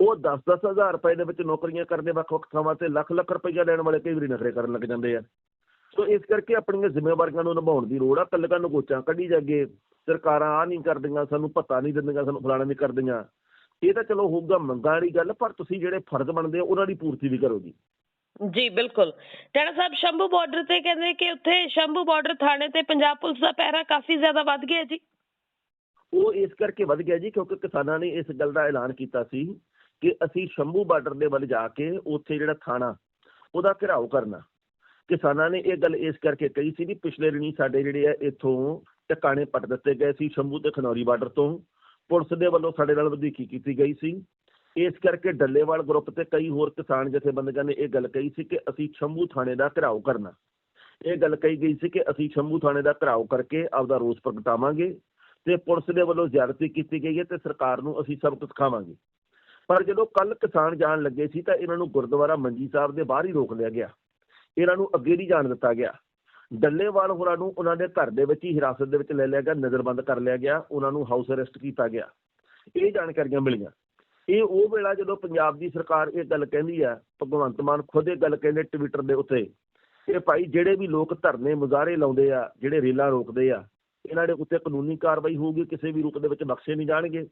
ਉਹ 10-10 ਹਜ਼ਾਰ ਰੁਪਏ ਦੇ ਵਿੱਚ ਨੌਕਰੀਆਂ ਕਰਦੇ ਵੱਖ-ਵੱਖ ਥਾਵਾਂ ਤੇ ਲੱਖ-ਲੱਖ ਰੁਪਈਆ ਲੈਣ ਵਾਲੇ ਕਈ ਵਾਰੀ ਨਖਰੇ ਕਰਨ ਲੱਗ ਜਾਂਦੇ ਆ। ਸੋ ਇਸ ਕਰਕੇ ਆਪਣੀਆਂ ਜ਼ਿੰਮੇਵਾਰੀਆਂ ਨੂੰ ਨਿਭਾਉਣ ਦੀ ਲੋੜ ਆ, ਕੱਲੀਆਂ ਗੋਚਾਂ ਕੱਢੀ ਜਾਗੇ ਸਰਕਾਰਾਂ ਆ ਨਹੀਂ ਕਰਦੀਆਂ, ਸਾਨੂੰ ਪਤਾ ਨਹੀਂ ਦਿੰਦੀਆਂ, ਸਾਨੂੰ ਫਲਾਣਾ ਨਹੀਂ ਕਰਦੀਆਂ। ਇਹ ਤਾਂ ਚਲੋ ਹੋਊਗਾ ਮੰਗਾਂ ਵਾਲੀ ਗੱਲ ਪਰ ਤੁਸੀਂ ਜਿਹੜੇ ਫਰਜ਼ ਬਣਦੇ ਉਹਨਾਂ ਦੀ ਪੂਰਤੀ ਵੀ ਕਰੋ ਜੀ। ਜੀ ਬਿਲਕੁਲ। ਟੈਣਾ ਸਾਹਿਬ ਸ਼ੰਭੂ ਬਾਰਡਰ ਤੇ ਕਹਿੰਦੇ ਕਿ ਉੱਥੇ ਸ਼ੰਭੂ ਬਾਰਡਰ ਥਾਣੇ ਤੇ ਪੰਜਾਬ ਪੁਲਿਸ ਦਾ ਪਹਿਰਾ ਕਾਫੀ ਜ਼ਿਆਦਾ ਵੱਧ ਗਿਆ ਜੀ। ਉਹ ਇਸ ਕਰਕੇ ਵੱਧ ਗਿਆ ਜੀ ਕਿਉਂਕਿ ਕਿਸਾਨਾਂ ਨੇ ਇਸ ਗੱਲ ਦਾ ਐਲਾਨ ਕੀਤਾ ਸੀ ਕਿ ਅਸੀਂ ਸ਼ੰਭੂ ਬਾਰਡਰ ਦੇ ਵੱਲ ਜਾ ਕੇ ਉੱਥੇ ਜਿਹੜਾ ਥਾਣਾ ਉਹਦਾ ਘਿਰਾਓ ਕਰਨਾ। ਕਿਸਾਨਾਂ ਨੇ ਇਹ ਗੱਲ ਇਸ ਕਰਕੇ ਕਹੀ ਸੀ ਵੀ ਪਿਛਲੇ ਦਿਨੀ ਸਾਡੇ ਜਿਹੜੇ ਆ ਇੱਥੋਂ ਟਿਕਾਣੇ ਪੱਟ ਦਿੱਤੇ ਗਏ ਸੀ ਸ਼ੰਭੂ ਤੇ ਖਨੌਰੀ ਬਾਰਡਰ ਤੋਂ। ਪੁਲਿਸ ਦੇ ਵੱਲੋਂ ਸਾਡੇ ਨਾਲ ਵਧੀਕੀ ਕੀਤੀ ਗਈ ਸੀ। ਇਸ ਕਰਕੇ ਡੱਲੇਵਾਲ ਗਰੁੱਪ ਤੇ ਕਈ ਹੋਰ ਕਿਸਾਨ ਜਥੇਬੰਦੀਆਂ ਨੇ ਇਹ ਗੱਲ ਕਹੀ ਸੀ ਕਿ ਅਸੀਂ ਸ਼ੰਭੂ ਥਾਣੇ ਦਾ ਘਿਰਾਓ ਕਰਨਾ। ਇਹ ਗੱਲ ਕਹੀ ਗਈ ਸੀ ਕਿ ਅਸੀਂ ਸ਼ੰਭੂ ਥਾਣੇ ਦਾ ਘਿਰਾਓ ਕਰਕੇ ਆਪਦਾ ਰੋਸ ਪ੍ਰਗਟਾਵਾਂਗੇ ਤੇ ਪੁਲਿਸ ਦੇ ਵੱਲੋਂ ਜ਼ਿਆਦਤੀ ਕੀਤੀ ਗਈ ਹੈ ਤੇ ਸਰਕਾਰ ਨੂੰ ਅਸੀਂ ਸਬਕ ਸਿਖਾਵਾਂਗੇ। ਪਰ ਜਦੋਂ ਕੱਲ ਕਿਸਾਨ ਜਾਣ ਲੱਗੇ ਸੀ ਤਾਂ ਇਹਨਾਂ ਨੂੰ ਗੁਰਦੁਆਰਾ ਮੰਜੀ ਸਾਹਿਬ ਦੇ ਬਾਹਰ ਹੀ ਰੋਕ ਲਿਆ ਗਿਆ। ਇਹਨਾਂ ਨੂੰ ਅੱਗੇ ਨਹੀਂ ਜਾਣ ਦਿੱਤਾ ਗਿਆ। ਡੱਲੇਵਾਲ ਹੋਰਾਂ ਨੂੰ ਉਹਨਾਂ ਦੇ ਘਰ ਦੇ ਵਿੱਚ ਹੀ ਹਿਰਾਸਤ ਦੇ ਵਿੱਚ ਲੈ ਲਿਆ ਗਿਆ, ਨਜ਼ਰਬੰਦ ਕਰ ਲਿਆ ਗਿਆ, ਉਹਨਾਂ ਨੂੰ ਹਾਊਸ ਅਰੈਸਟ ਕੀਤਾ ਗਿਆ। ਇਹ ਜਾਣਕਾਰੀਆਂ ਮਿਲੀਆਂ। ਇਹ ਉਹ ਵੇਲਾ ਜਦੋਂ ਪੰਜਾਬ ਦੀ ਸਰਕਾਰ ਇਹ ਗੱਲ ਕਹਿੰਦੀ ਆ, ਭਗਵੰਤ ਮਾਨ ਖੁਦ ਇਹ ਗੱਲ ਕਹਿੰਦੇ ਟਵਿੱਟਰ ਦੇ ਉੱਤੇ ਕਿ ਭਾਈ ਜਿਹੜੇ ਵੀ ਲੋਕ ਧਰਨੇ ਮੁਜ਼ਾਹਰੇ ਲਾਉਂਦੇ ਆ, ਜਿਹੜੇ ਰੇਲਾਂ ਰੋਕਦੇ ਆ, ਇਹਨਾਂ ਦੇ ਉੱਤੇ ਕਾਨੂੰਨੀ ਕਾਰਵਾਈ ਹੋਊਗੀ, ਕਿਸੇ ਵੀ ਰੂਪ ਦੇ ਵਿੱਚ ਬਖਸ਼ੇ ਨਹੀਂ ਜਾਣਗੇ।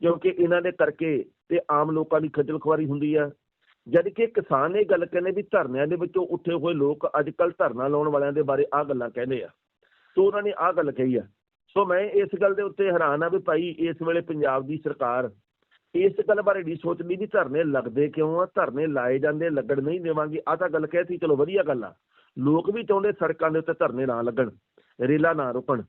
ਕਿਉਂਕਿ ਇਹਨਾਂ ਦੇ ਕਰਕੇ ਤੇ ਆਮ ਲੋਕਾਂ ਦੀ ਖੱਜਲ ਖੁਆਰੀ ਹੁੰਦੀ ਆ ਜਦ ਕਿ ਕਿਸਾਨ ਇਹ ਗੱਲ ਕਹਿੰਦੇ ਵੀ ਧਰਨਿਆਂ ਦੇ ਵਿੱਚੋਂ ਉੱਠੇ ਹੋਏ ਲੋਕ ਅੱਜ ਕੱਲ ਧਰਨਾ ਲਾਉਣ ਵਾਲਿਆਂ ਦੇ ਬਾਰੇ ਆਹ ਗੱਲਾਂ ਕਹਿੰਦੇ ਆ। ਸੋ ਉਹਨਾਂ ਨੇ ਆਹ ਗੱਲ ਕਹੀ ਆ। ਸੋ ਮੈਂ ਇਸ ਗੱਲ ਦੇ ਉੱਤੇ ਹੈਰਾਨ ਆ ਵੀ ਭਾਈ ਇਸ ਵੇਲੇ ਪੰਜਾਬ ਦੀ ਸਰਕਾਰ ਇਸ ਗੱਲ ਬਾਰੇ ਨਹੀਂ ਸੋਚਦੀ ਵੀ ਧਰਨੇ ਲੱਗਦੇ ਕਿਉਂ ਆ, ਧਰਨੇ ਲਾਏ ਜਾਂਦੇ, ਲੱਗਣ ਨਹੀਂ ਦੇਵਾਂਗੇ। ਆਹ ਤਾਂ ਗੱਲ ਕਹਿਤੀ, ਚਲੋ ਵਧੀਆ ਗੱਲ ਆ। ਲੋਕ ਵੀ ਚਾਹੁੰਦੇ ਸੜਕਾਂ ਦੇ ਉੱਤੇ ਧਰਨੇ ਨਾ ਲੱਗਣ, ਰੇਲਾਂ ਨਾ ਰੁਕਣ।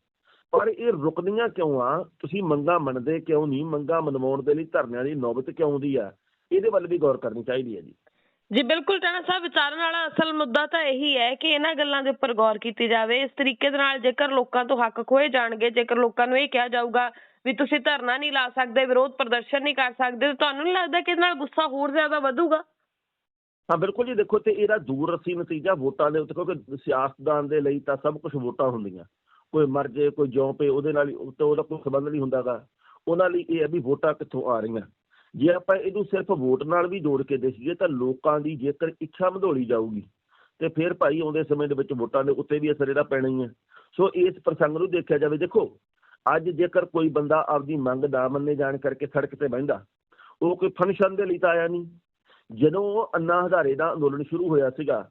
ਪਰ ਇਹ ਰੁਕਦੀਆਂ ਕਿਉਂ ਆ? ਤੁਸੀਂ ਮੰਗਾ ਮੰਨਦੇ ਕਿਉਂ ਨਹੀਂ? ਮੰਗਾ ਮਨਵਾਉਣ ਦੇ ਲਈ ਧਰਨਿਆਂ ਦੀ ਨੌਬਤ ਕਿਉਂ ਆਉਂਦੀ ਆ? ਇਹਦੇ ਵੱਲ ਵੀ ਗੌਰ ਕਰਨੀ ਚਾਹੀਦੀ ਹੈ ਜੀ। ਜੀ ਬਿਲਕੁਲ ਟਾਣਾ ਸਾਹਿਬ ਵਿਚਾਰਨ ਵਾਲਾ ਅਸਲ ਮੁੱਦਾ ਤਾਂ ਇਹੀ ਹੈ ਕਿ ਇਹਨਾਂ ਗੱਲਾਂ ਦੇ ਉੱਪਰ ਗੌਰ ਕੀਤੀ ਜਾਵੇ। ਇਸ ਤਰੀਕੇ ਦੇ ਨਾਲ ਜੇਕਰ ਲੋਕਾਂ ਤੋਂ ਹੱਕ ਖੋਏ ਜਾਣਗੇ ਜੇਕਰ ਲੋਕਾਂ ਨੂੰ ਇਹ ਕਿਹਾ ਜਾਊਗਾ ਵੀ ਤੁਸੀਂ ਧਰਨਾ ਨਹੀਂ ਲਾ ਸਕਦੇ ਵਿਰੋਧ ਪ੍ਰਦਰਸ਼ਨ ਨਹੀਂ ਕਰ ਸਕਦੇ ਤਾਂ ਤੁਹਾਨੂੰ ਨਹੀਂ ਲੱਗਦਾ ਕਿ ਇਹਦੇ ਨਾਲ ਗੁੱਸਾ ਹੋਰ ਜ਼ਿਆਦਾ ਵਧੂਗਾ? ਹਾਂ ਬਿਲਕੁਲ ਜੀ ਦੇਖੋ ਤੇ ਇਹਦਾ ਦੂਰ ਰੱਸੀ ਨਤੀਜਾ ਵੋਟਾਂ ਦੇ ਉੱਤੇ ਕਿਉਂਕਿ ਸਿਆਸਤਦਾਨ ਦੇ ਲਈ ਤਾਂ ਸਭ ਕੁਝ ਵੋਟਾਂ ਹੁੰਦੀਆਂ। ਕੋਈ ਮਰ ਜੇ ਕੋਈ ਜਿਉਂ ਪਏ ਉਹਦੇ ਨਾਲ ਤੇ ਉਹਦਾ ਕੋਈ ਸੰਬੰਧ ਨਹੀਂ ਹੁੰਦਾਗਾ। ਉਹਨਾਂ ਲਈ ਇਹ ਹੈ ਵੀ ਵੋਟਾਂ ਕਿੱਥੋਂ ਆ ਰਹੀਆਂ। ਜੇ ਆਪਾਂ ਇਹਨੂੰ ਸਿਰਫ ਵੋਟ ਨਾਲ ਵੀ ਜੋੜ ਕੇ ਦੇਖੀਏ ਤਾਂ ਲੋਕਾਂ ਦੀ ਜੇਕਰ ਇੱਛਾ ਵਧੋਲੀ ਜਾਊਗੀ ਤੇ ਫਿਰ ਭਾਈ ਆਉਂਦੇ ਸਮੇਂ ਦੇ ਵਿੱਚ ਵੋਟਾਂ ਦੇ ਉੱਤੇ ਵੀ ਅਸਰ ਇਹਦਾ ਪੈਣਾ ਹੀ ਹੈ। ਸੋ ਇਸ ਪ੍ਰਸੰਗ ਨੂੰ ਦੇਖਿਆ ਜਾਵੇ, ਦੇਖੋ, ਅੱਜ ਜੇਕਰ ਕੋਈ ਬੰਦਾ ਆਪਦੀ ਮੰਗ ਨਾ ਮੰਨੇ ਜਾਣ ਕਰਕੇ ਸੜਕ ਤੇ ਬਹਿੰਦਾ, ਉਹ ਕੋਈ ਫੰਕਸ਼ਨ ਦੇ ਲਈ ਤਾਂ ਆਇਆ ਨਹੀਂ। ਜਦੋਂ ਅੰਨਾ ਹਜ਼ਾਰੇ ਦਾ ਅੰਦੋਲਨ ਸ਼ੁਰੂ ਹੋਇਆ ਸੀਗਾ,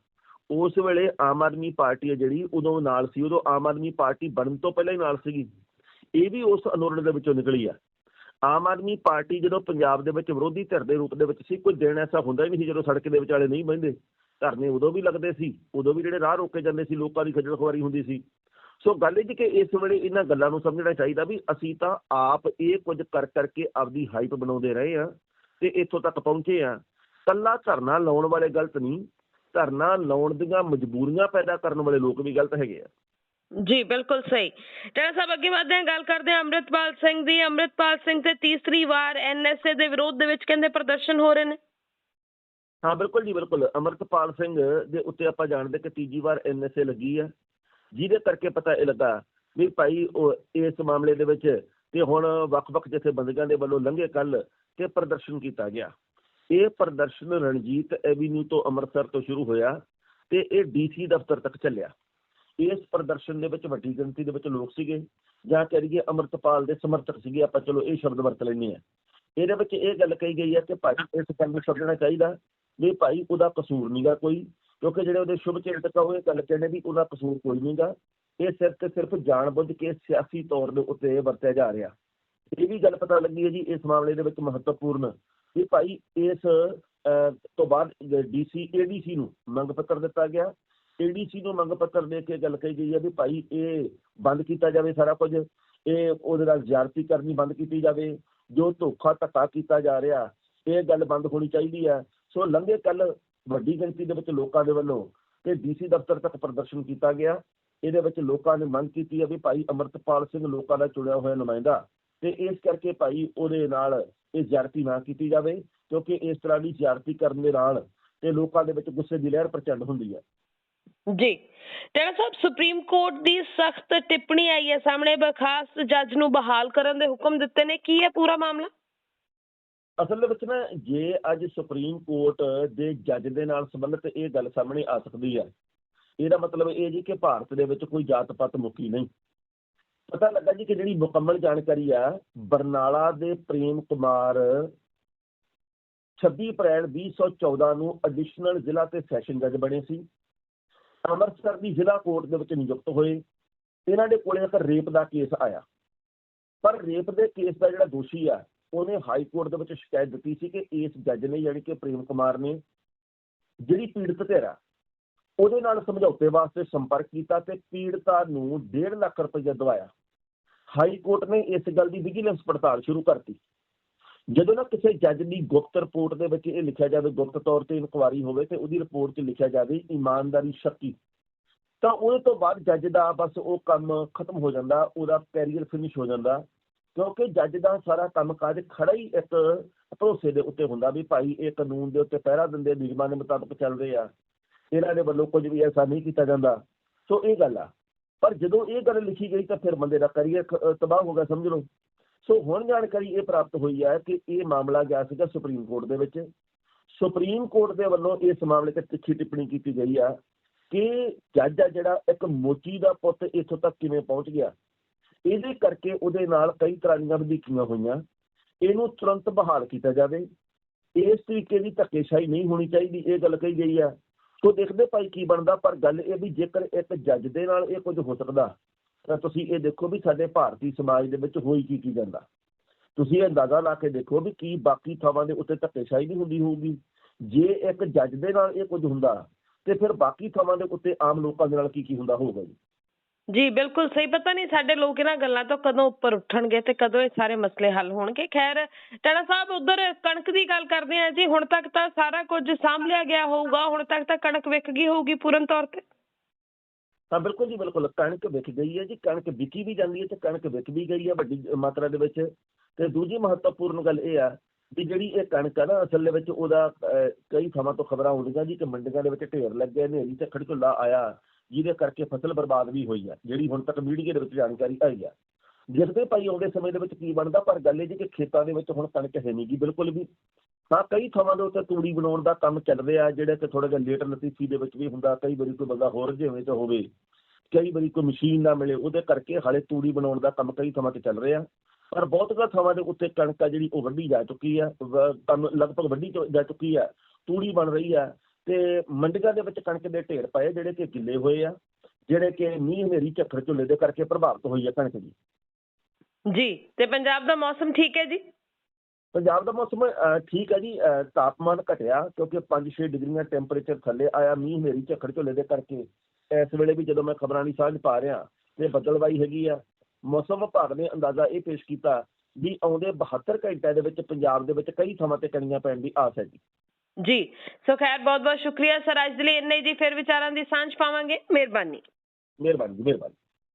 ਉਸ ਵੇਲੇ ਆਮ ਆਦਮੀ ਪਾਰਟੀ ਹੈ ਜਿਹੜੀ, ਉਦੋਂ ਨਾਲ ਸੀ, ਉਦੋਂ ਆਮ ਆਦਮੀ ਪਾਰਟੀ ਬਣਨ ਤੋਂ ਪਹਿਲਾਂ ਹੀ ਨਾਲ ਸੀਗੀ। ਇਹ ਵੀ ਉਸ ਅੰਦੋਲਨ ਦੇ ਵਿੱਚੋਂ ਨਿਕਲੀ ਆ। ਆਮ ਆਦਮੀ ਪਾਰਟੀ ਜਦੋਂ ਪੰਜਾਬ ਦੇ ਵਿੱਚ ਵਿਰੋਧੀ ਧਿਰ ਦੇ ਰੂਪ ਦੇ ਵਿੱਚ ਸੀ, ਕੋਈ ਦਿਨ ਐਸਾ ਹੁੰਦਾ ਹੀ ਨਹੀਂ ਸੀ ਜਦੋਂ ਸੜਕ ਦੇ ਵਿਚਾਲੇ ਨਹੀਂ ਬਹਿੰਦੇ। ਧਰਨੇ ਉਦੋਂ ਵੀ ਲੱਗਦੇ ਸੀ, ਉਦੋਂ ਵੀ ਜਿਹੜੇ ਰਾਹ ਰੋਕੇ ਜਾਂਦੇ ਸੀ, ਲੋਕਾਂ ਦੀ ਖੱਜਲ ਖੁਆਰੀ ਹੁੰਦੀ ਸੀ। ਸੋ ਗੱਲ ਇਹ ਜੀ ਕਿ ਇਸ ਵੇਲੇ ਇਹਨਾਂ ਗੱਲਾਂ ਨੂੰ ਸਮਝਣਾ ਚਾਹੀਦਾ ਵੀ ਅਸੀਂ ਤਾਂ ਆਪ ਇਹ ਕੁਝ ਕਰ ਕਰਕੇ ਆਪਦੀ ਹਾਈਪ ਬਣਾਉਂਦੇ ਰਹੇ ਆ ਤੇ ਇੱਥੋਂ ਤੱਕ ਪਹੁੰਚੇ ਆ ਕੱਲਾ ਧਰਨਾ ਲਾਉਣ ਵਾਲੇ ਗਲਤ ਨਹੀਂ, ਧਰਨਾ ਲਾਉਣ ਦੀਆਂ ਮਜਬੂਰੀਆਂ ਪੈਦਾ ਕਰਨ ਵਾਲੇ ਲੋਕ ਵੀ ਗਲਤ ਹੈਗੇ ਆ। ਜੀ, ਬਿਲਕੁਲ ਸਹੀ। ਟਾਣਾ ਸਾਹਿਬ, ਅੱਗੇ ਵਧਦੇ ਹਾਂ, ਗੱਲ ਕਰਦੇ ਹਾਂ ਅੰਮ੍ਰਿਤਪਾਲ ਸਿੰਘ ਦੀ। ਅੰਮ੍ਰਿਤਪਾਲ ਸਿੰਘ ਤੇ ਤੀਸਰੀ ਵਾਰ ਐਨਐਸਏ ਦੇ ਵਿਰੋਧ ਦੇ ਵਿੱਚ ਕਹਿੰਦੇ ਪ੍ਰਦਰਸ਼ਨ ਹੋ ਰਹੇ ਨੇ। ਹਾਂ, ਬਿਲਕੁਲ ਜੀ, ਬਿਲਕੁਲ। ਅਮਰਤਪਾਲ ਸਿੰਘ ਦੇ ਉੱਤੇ ਆਪਾਂ ਜਾਣਦੇ ਕਿ ਤੀਜੀ ਵਾਰ ਐਨਐਸਏ ਲੱਗੀ ਆ। ਜਿਹਦੇ ਕਰਕੇ ਪਤਾ ਇਹ ਲੱਗਾ ਵੀ ਭਾਈ ਉਹ ਇਸ ਮਾਮਲੇ ਦੇ ਵਿੱਚ ਤੇ ਹੁਣ ਵੱਖ-ਵੱਖ ਜਥੇਬੰਦੀਆਂ ਦੇ ਵੱਲੋਂ ਲੰਘੇ ਕੱਲ ਤੇ ਪ੍ਰਦਰਸ਼ਨ ਕੀਤਾ ਗਿਆ। ਇਹ ਪ੍ਰਦਰਸ਼ਨ ਰਣਜੀਤ ਐਵੀਨਿਊ ਤੋਂ ਅੰਮ੍ਰਿਤਸਰ ਤੋਂ ਸ਼ੁਰੂ ਹੋਇਆ ਤੇ ਇਹ ਡੀਸੀ ਦਫ਼ਤਰ ਤੱਕ ਚੱਲਿਆ। ਇਸ ਪ੍ਰਦਰਸ਼ਨ ਦੇ ਵਿੱਚ ਵੱਡੀ ਗਿਣਤੀ ਦੇ ਵਿੱਚ ਲੋਕ ਸੀਗੇ। ਜਾਂ ਕਹਿ ਲਈਏ ਅੰਮ੍ਰਿਤਪਾਲ ਦੇ ਸਮਰਥਕ ਸੀਗੇ। ਆਪਾਂ ਚਲੋ ਇਹ ਸ਼ਬਦ ਵਰਤ ਲੈਂਦੇ ਆ ਇਹਦੇ ਵਿੱਚ ਇਹ ਗੱਲ ਕਹੀ ਗਈ ਹੈ ਕਿ ਭਾਈ ਇਸ ਗੱਲ ਨੂੰ ਸਮਝਣਾ ਚਾਹੀਦਾ ਵੀ ਭਾਈ ਉਹਦਾ ਕਸੂਰ ਨਹੀਂਗਾ ਕੋਈ, ਕਿਉਂਕਿ ਜਿਹੜੇ ਉਹਦੇ ਸ਼ੁਭ ਚਿੰਤਕ ਆ, ਉਹ ਇਹ ਗੱਲ ਕਹਿੰਦੇ ਵੀ ਉਹਦਾ ਕਸੂਰ ਕੋਈ ਨਹੀਂਗਾ ਇਹ ਸਿਰਫ ਤੇ ਸਿਰਫ ਜਾਣਬੁੱਝ ਕੇ ਸਿਆਸੀ ਤੌਰ ਦੇ ਉੱਤੇ ਵਰਤਿਆ ਜਾ ਰਿਹਾ। ਇਹ ਵੀ ਗੱਲ ਪਤਾ ਲੱਗੀ ਹੈ ਜੀ, ਇਸ ਮਾਮਲੇ ਦੇ ਵਿੱਚ ਮਹੱਤਵਪੂਰਨ ਵੀ ਭਾਈ ਇਸ ਤੋਂ ਬਾਅਦ ਡੀਸੀ ਏਡੀਸੀ ਨੂੰ ਮੰਗ ਪੱਤਰ ਦਿੱਤਾ ਗਿਆ। ਏਡੀਸੀ ਨੂੰ ਮੰਗ ਪੱਤਰ ਦੇ ਕੇ ਗੱਲ ਕਹੀ ਗਈ ਹੈ ਵੀ ਭਾਈ ਇਹ ਬੰਦ ਕੀਤਾ ਜਾਵੇ ਸਾਰਾ ਕੁਝ, ਇਹ ਉਹਦੇ ਨਾਲ ਜ਼ਿਆਰਤੀ ਕਰਨੀ ਬੰਦ ਕੀਤੀ ਜਾਵੇ, ਜੋ ਧੋਖਾ ਧੱਕਾ ਕੀਤਾ ਜਾ ਰਿਹਾ, ਇਹ ਗੱਲ ਬੰਦ ਹੋਣੀ ਚਾਹੀਦੀ ਹੈ। ਸੋ ਲੰਘੇ ਕੱਲ ਵੱਡੀ ਗਿਣਤੀ ਦੇ ਵਿੱਚ ਲੋਕਾਂ ਦੇ ਵੱਲੋਂ ਤੇ ਡੀਸੀ ਦਫ਼ਤਰ ਤੱਕ ਪ੍ਰਦਰਸ਼ਨ ਕੀਤਾ ਗਿਆ। ਇਹਦੇ ਵਿੱਚ ਲੋਕਾਂ ਨੇ ਮੰਗ ਕੀਤੀ ਹੈ ਵੀ ਭਾਈ ਅਮਰਤਪਾਲ ਸਿੰਘ ਲੋਕਾਂ ਦਾ ਚੁਣਿਆ ਹੋਇਆ ਨੁਮਾਇੰਦਾ ਤੇ ਇਸ ਕਰਕੇ ਭਾਈ ਉਹਦੇ ਨਾਲ ਇਹ ਜ਼ਿਆਰਤੀ ਨਾ ਕੀਤੀ ਜਾਵੇ, ਕਿਉਂਕਿ ਇਸ ਤਰ੍ਹਾਂ ਦੀ ਜ਼ਿਆਰਤੀ ਕਰਨ ਦੇ ਨਾਲ ਤੇ ਲੋਕਾਂ ਦੇ ਵਿੱਚ ਗੁੱਸੇ ਦੀ ਲਹਿਰ ਪ੍ਰਚੰਡ ਹੁੰਦੀ ਹੈ। ਜੀ। ਟਾਣਾ ਸਾਹਿਬ, ਸੁਪਰੀਮ ਕੋਰਟ ਦੀ ਸਖਤ ਟਿੱਪਣੀ ਆਈ ਹੈ ਸਾਹਮਣੇ ਬਰਖਾਸਤ ਜੱਜ ਨੂੰ ਬਹਾਲ ਕਰਨ ਦੇ ਹੁਕਮ ਦਿੱਤੇ ਨੇ। ਕੀ ਹੈ ਪੂਰਾ ਮਾਮਲਾ? ਅਸਲ ਦੇ ਵਿੱਚ ਨਾ, ਜੇ ਅੱਜ ਸੁਪਰੀਮ ਕੋਰਟ ਦੇ ਜੱਜ ਦੇ ਨਾਲ ਸੰਬੰਧਿਤ ਇਹ ਗੱਲ ਸਾਹਮਣੇ ਆ ਸਕਦੀ ਹੈ, ਇਹਦਾ ਮਤਲਬ ਇਹ ਜੀ ਕਿ ਭਾਰਤ ਦੇ ਵਿੱਚ ਕੋਈ ਜਾਤ ਪਾਤ ਮੁੱਕੀ ਨਹੀਂ। ਪਤਾ ਲੱਗਾ ਜੀ ਕਿ ਜਿਹੜੀ ਮੁਕੰਮਲ ਜਾਣਕਾਰੀ ਆ, ਬਰਨਾਲਾ ਦੇ ਪ੍ਰੇਮ ਕੁਮਾਰ 26 ਅਪ੍ਰੈਲ 2014 ਨੂੰ ਐਡੀਸ਼ਨਲ ਜ਼ਿਲ੍ਹਾ ਤੇ ਸੈਸ਼ਨ ਜੱਜ ਬਣੇ ਸੀ। ਅੰਮ੍ਰਿਤਸਰ ਦੀ ਜ਼ਿਲ੍ਹਾ ਕੋਰਟ ਦੇ ਵਿੱਚ ਨਿਯੁਕਤ ਹੋਏ। ਇਹਨਾਂ ਦੇ ਕੋਲੇ ਇੱਕ ਰੇਪ ਦਾ ਕੇਸ ਆਇਆ। ਪਰ ਰੇਪ ਦੇ ਕੇਸ ਦਾ ਜਿਹੜਾ ਦੋਸ਼ੀ ਆ, ਉਹਨੇ ਹਾਈ ਕੋਰਟ ਦੇ ਵਿੱਚ ਸ਼ਿਕਾਇਤ ਦਿੱਤੀ ਸੀ ਕਿ ਇਸ ਜੱਜ ਨੇ ਯਾਨੀ ਕਿ ਪ੍ਰੇਮ ਕੁਮਾਰ ਨੇ ਜਿਹੜੀ ਪੀੜਤ ਧਿਰ ਆ, ਉਹਦੇ ਨਾਲ ਸਮਝੌਤੇ ਵਾਸਤੇ ਸੰਪਰਕ ਕੀਤਾ ਤੇ ਪੀੜਤਾ ਨੂੰ 1.5 ਲੱਖ ਰੁਪਏ ਦਵਾਇਆ। ਹਾਈ ਕੋਰਟ ਨੇ ਇਸ ਗੱਲ ਦੀ ਵਿਜੀਲੈਂਸ ਪੜਤਾਲ ਸ਼ੁਰੂ ਕਰਤੀ। ਜਦੋਂ ਨਾ ਕਿਸੇ ਜੱਜ ਦੀ ਗੁਪਤ ਰਿਪੋਰਟ ਦੇ ਵਿੱਚ ਇਹ ਲਿਖਿਆ ਜਾਵੇ, ਗੁਪਤ ਤੌਰ ਤੇ ਇਨਕੁਆਰੀ ਹੋਵੇ ਤੇ ਉਹਦੀ ਰਿਪੋਰਟ 'ਚ ਲਿਖਿਆ ਜਾਵੇ ਇਮਾਨਦਾਰੀ ਸ਼ੱਕੀ, ਤਾਂ ਉਹਦੇ ਤੋਂ ਬਾਅਦ ਜੱਜ ਦਾ ਬਸ ਉਹ ਕੰਮ ਖਤਮ ਹੋ ਜਾਂਦਾ, ਉਹਦਾ ਕੈਰੀਅਰ ਫਿਨਿਸ਼ ਹੋ ਜਾਂਦਾ, ਕਿਉਂਕਿ ਜੱਜ ਦਾ ਸਾਰਾ ਕੰਮਕਾਜ ਖੜਾ ਹੀ ਇੱਕ ਭਰੋਸੇ ਦੇ ਉੱਤੇ ਹੁੰਦਾ ਵੀ ਭਾਈ ਇਹ ਕਾਨੂੰਨ ਦੇ ਉੱਤੇ ਪਹਿਰਾ ਦਿੰਦੇ, ਨਿਯਮਾਂ ਦੇ ਮੁਤਾਬਕ ਚੱਲਦੇ ਆ, ਇਹਨਾਂ ਦੇ ਵੱਲੋਂ ਕੁਝ ਵੀ ਐਸਾ ਨਹੀਂ ਕੀਤਾ ਜਾਂਦਾ, ਸੋ ਇਹ ਗੱਲ ਆ, ਪਰ ਜਦੋਂ ਇਹ ਗੱਲ ਲਿਖੀ ਗਈ ਤਾਂ ਫਿਰ ਬੰਦੇ ਦਾ ਕੈਰੀਅਰ ਤਬਾਹ ਹੋ ਗਿਆ, ਸਮਝ ਲਓ। ਸੋ ਹੁਣ ਜਾਣਕਾਰੀ ਇਹ ਪ੍ਰਾਪਤ ਹੋਈ ਹੈ ਕਿ ਇਹ ਮਾਮਲਾ ਗਿਆ ਸੀਗਾ ਸੁਪਰੀਮ ਕੋਰਟ ਦੇ ਵਿੱਚ। ਸੁਪਰੀਮ ਕੋਰਟ ਦੇ ਵੱਲੋਂ ਇਸ ਮਾਮਲੇ ਤੇ ਤਿੱਖੀ ਟਿੱਪਣੀ ਕੀਤੀ ਗਈ ਆ ਕਿ ਜੱਜ ਆ ਜਿਹੜਾ ਇੱਕ ਮੋਚੀ ਦਾ ਪੁੱਤ ਇੱਥੋਂ ਤੱਕ ਕਿਵੇਂ ਪਹੁੰਚ ਗਿਆ। ਇਹਦੇ ਕਰਕੇ ਉਹਦੇ ਨਾਲ ਕਈ ਤਰ੍ਹਾਂ ਦੀਆਂ ਵਧੀਕੀਆਂ ਹੋਈਆਂ। ਇਹਨੂੰ ਤੁਰੰਤ ਬਹਾਲ ਕੀਤਾ ਜਾਵੇ। ਇਸ ਤਰੀਕੇ ਦੀ ਧੱਕੇਸ਼ਾਹੀ ਨਹੀਂ ਹੋਣੀ ਚਾਹੀਦੀ, ਇਹ ਗੱਲ ਕਹੀ ਗਈ ਆ। ਸੋ ਦੇਖਦੇ ਭਾਈ ਕੀ ਬਣਦਾ, ਪਰ ਗੱਲ ਇਹ ਵੀ ਜੇਕਰ ਇੱਕ ਜੱਜ ਦੇ ਨਾਲ ਇਹ ਕੁਝ ਹੋ ਸਕਦਾ ਤਾਂ ਤੁਸੀਂ ਇਹ ਦੇਖੋ ਵੀ ਸਾਡੇ ਭਾਰਤੀ ਸਮਾਜ ਦੇ ਵਿੱਚ ਹੋਈ ਕੀ ਕੀ ਜਾਂਦਾ। ਤੁਸੀਂ ਇਹ ਅੰਦਾਜ਼ਾ ਲਾ ਕੇ ਦੇਖੋ ਵੀ ਕੀ ਬਾਕੀ ਥਾਵਾਂ ਦੇ ਉੱਤੇ ਧੱਕੇਸ਼ਾਹੀ ਨਹੀਂ ਹੁੰਦੀ ਹੋਊਗੀ। ਜੇ ਇੱਕ ਜੱਜ ਦੇ ਨਾਲ ਇਹ ਕੁਝ ਹੁੰਦਾ, ਤੇ ਫਿਰ ਬਾਕੀ ਥਾਵਾਂ ਦੇ ਉੱਤੇ ਆਮ ਲੋਕਾਂ ਦੇ ਨਾਲ ਕੀ ਕੀ ਹੁੰਦਾ ਹੋਊਗਾ ਜੀ? ਜੀ, ਬਿਲਕੁਲ ਸਹੀ। ਪਤਾ ਨਹੀਂ ਸਾਡੇ ਲੋਕ ਇਹਨਾਂ ਗੱਲਾਂ ਤੋਂ ਕਦੋਂ ਉੱਪਰ ਉੱਠਣਗੇ ਤੇ ਕਦੋਂ ਇਹ ਸਾਰੇ ਮਸਲੇ ਹੱਲ ਹੋਣਗੇ। ਖੈਰ, ਟਾਣਾ ਸਾਹਿਬ, ਉਧਰ ਕਣਕ ਦੀ ਗੱਲ ਕਰਦੇ ਆ ਜੀ। ਹੁਣ ਤੱਕ ਤਾਂ ਸਾਰਾ ਕੁਝ ਸਾਂਭ ਲਿਆ ਗਿਆ ਹੋਊਗਾ। ਹੁਣ ਤੱਕ ਤਾਂ ਕਣਕ ਵਿਕ ਗਈ ਹੋਊਗੀ ਪੂਰਨ ਤੌਰ ਤੇ। ਹਾਂ ਬਿਲਕੁਲ ਜੀ, ਬਿਲਕੁਲ। ਕਣਕ ਵਿਕ ਗਈ ਹੈ ਜੀ, ਕਣਕ ਵਿਕੀ ਵੀ ਜਾਂਦੀ ਹੈ ਤੇ ਕਣਕ ਵਿਕ ਵੀ ਗਈ ਹੈ ਵੱਡੀ ਮਾਤਰਾ ਦੇ ਵਿੱਚ। ਤੇ ਦੂਜੀ ਮਹੱਤਵਪੂਰਨ ਗੱਲ ਇਹ ਆ ਵੀ ਜਿਹੜੀ ਇਹ ਕਣਕ ਆ ਨਾ, ਅਸਲ ਦੇ ਵਿੱਚ ਉਹਦਾ ਕਈ ਥਾਵਾਂ ਤੋਂ ਖਬਰਾਂ ਆਉਂਦੀਆਂ ਜੀ ਕਿ ਮੰਡੀਆਂ ਦੇ ਵਿੱਚ ਢੇਰ ਲੱਗੇ, ਹਨੇਰੀ ਤੇ ਖੜਕੁੱਲਾ ਆਇਆ, ਜਿਹਦੇ ਕਰਕੇ ਫਸਲ ਬਰਬਾਦ ਵੀ ਹੋਈ ਆ, ਜਿਹੜੀ ਹੁਣ ਤੱਕ ਮੀਡੀਆ ਦੇ ਵਿੱਚ ਜਾਣਕਾਰੀ ਆਈ ਆ। ਦੇਖਦੇ ਭਾਈ ਆਉਂਦੇ ਸਮੇਂ ਦੇ ਵਿੱਚ ਕੀ ਬਣਦਾ, ਪਰ ਗੱਲ ਇਹ ਜੀ ਕਿ ਖੇਤਾਂ ਦੇ ਵਿੱਚ ਹੁਣ ਕਣਕ ਹੈ ਨਹੀਂ ਗੀ ਬਿਲਕੁਲ ਵੀ। ਹਾਂ, ਕਈ ਥਾਵਾਂ ਦੇ ਉੱਤੇ ਤੂੜੀ ਬਣਾਉਣ ਦਾ ਕੰਮ ਚੱਲ ਰਿਹਾ ਜਿਹੜੇ ਕਿ ਥੋੜਾ ਜਿਹਾ ਲੇਟ ਨਤੀਜੀ ਦੇ ਵਿੱਚ ਵੀ ਹੁੰਦਾ, ਕਈ ਵਾਰੀ ਕੋਈ ਬੰਦਾ ਹੋਰ ਜਿਵੇਂ ਤੇ ਹੋਵੇ, ਕਈ ਵਾਰੀ ਕੋਈ ਮਸ਼ੀਨ ਨਾ ਮਿਲੇ, ਉਹਦੇ ਕਰਕੇ ਹਾਲੇ ਤੂੜੀ ਬਣਾਉਣ ਦਾ ਕੰਮ ਕਈ ਥਾਵਾਂ ਤੇ ਚੱਲ ਰਿਹਾ, ਪਰ ਬਹੁਤੀਆਂ ਥਾਵਾਂ ਦੇ ਉੱਤੇ ਕਣਕ ਆ ਜਿਹੜੀ ਉਹ ਵੱਢੀ ਜਾ ਚੁੱਕੀ ਆ ਕੰਮ ਲਗਭਗ ਵੱਢੀ ਚ- ਜਾ ਚੁੱਕੀ ਆ ਤੂੜੀ ਬਣ ਰਹੀ ਆ ਤੇ ਮੰਡੀਆਂ ਦੇ ਵਿੱਚ ਕਣਕ ਦੇ ਢੇਰ ਪਏ ਜਿਹੜੇ ਕਿ ਗਿੱਲੇ ਹੋਏ ਆ, ਜਿਹੜੇ ਕਿ ਮੀਂਹ ਹਨੇਰੀ ਝੱਖੜ ਝੁੱਲੇ ਦੇ ਕਰਕੇ ਪ੍ਰਭਾਵਿਤ ਹੋਈ ਆ ਕਣਕ ਦੀ। ਜੀ, ਤੇ ਪੰਜਾਬ ਦਾ ਮੌਸਮ ਠੀਕ ਹੈ ਜੀ? ਪੰਜਾਬ ਦਾ ਮੌਸਮ ਠੀਕ ਹੈ ਜੀ ਤਾਪਮਾਨ ਘਟਿਆ ਕਿਉਂਕਿ 5-6 ਡਿਗਰੀਆਂ ਟੈਂਪਰੇਚਰ ਥੱਲੇ ਆਇਆ ਮੀਂਹ ਹਨੇਰੀ ਝੱਖੜ ਝੁੱਲੇ ਦੇ ਕਰਕੇ। ਇਸ ਵੇਲੇ ਵੀ ਜਦੋਂ ਮੈਂ ਖਬਰਾਂ ਦੀ ਸਾਂਝ ਪਾ ਰਿਹਾ ਤੇ ਬੱਦਲਵਾਈ ਹੈਗੀ ਆ ਮੌਸਮ ਵਿਭਾਗ ਨੇ ਅੰਦਾਜ਼ਾ ਇਹ ਪੇਸ਼ ਕੀਤਾ ਵੀ ਆਉਂਦੇ 72 ਘੰਟਿਆਂ ਦੇ ਵਿੱਚ ਪੰਜਾਬ ਦੇ ਵਿੱਚ ਕਈ ਥਾਵਾਂ ਤੇ ਕਣੀਆਂ ਪੈਣ ਦੀ ਆਸ ਹੈ ਜੀ। ਜੀ ਸੋ ਖੈਰ ਬਹੁਤ ਬਹੁਤ ਸ਼ੁਕਰੀਆ ਸਰ ਅੱਜ ਦੇ ਲਈ ਇੰਨੇ ਜੀ ਫਿਰ ਵਿਚਾਰਾਂ ਦੀ ਸਾਂਝ ਪਾਵਾਂਗੇ। ਮਿਹਰਬਾਨੀ। ਮਿਹਰਬਾਨੀ ਮਿਹਰਬਾਨੀ।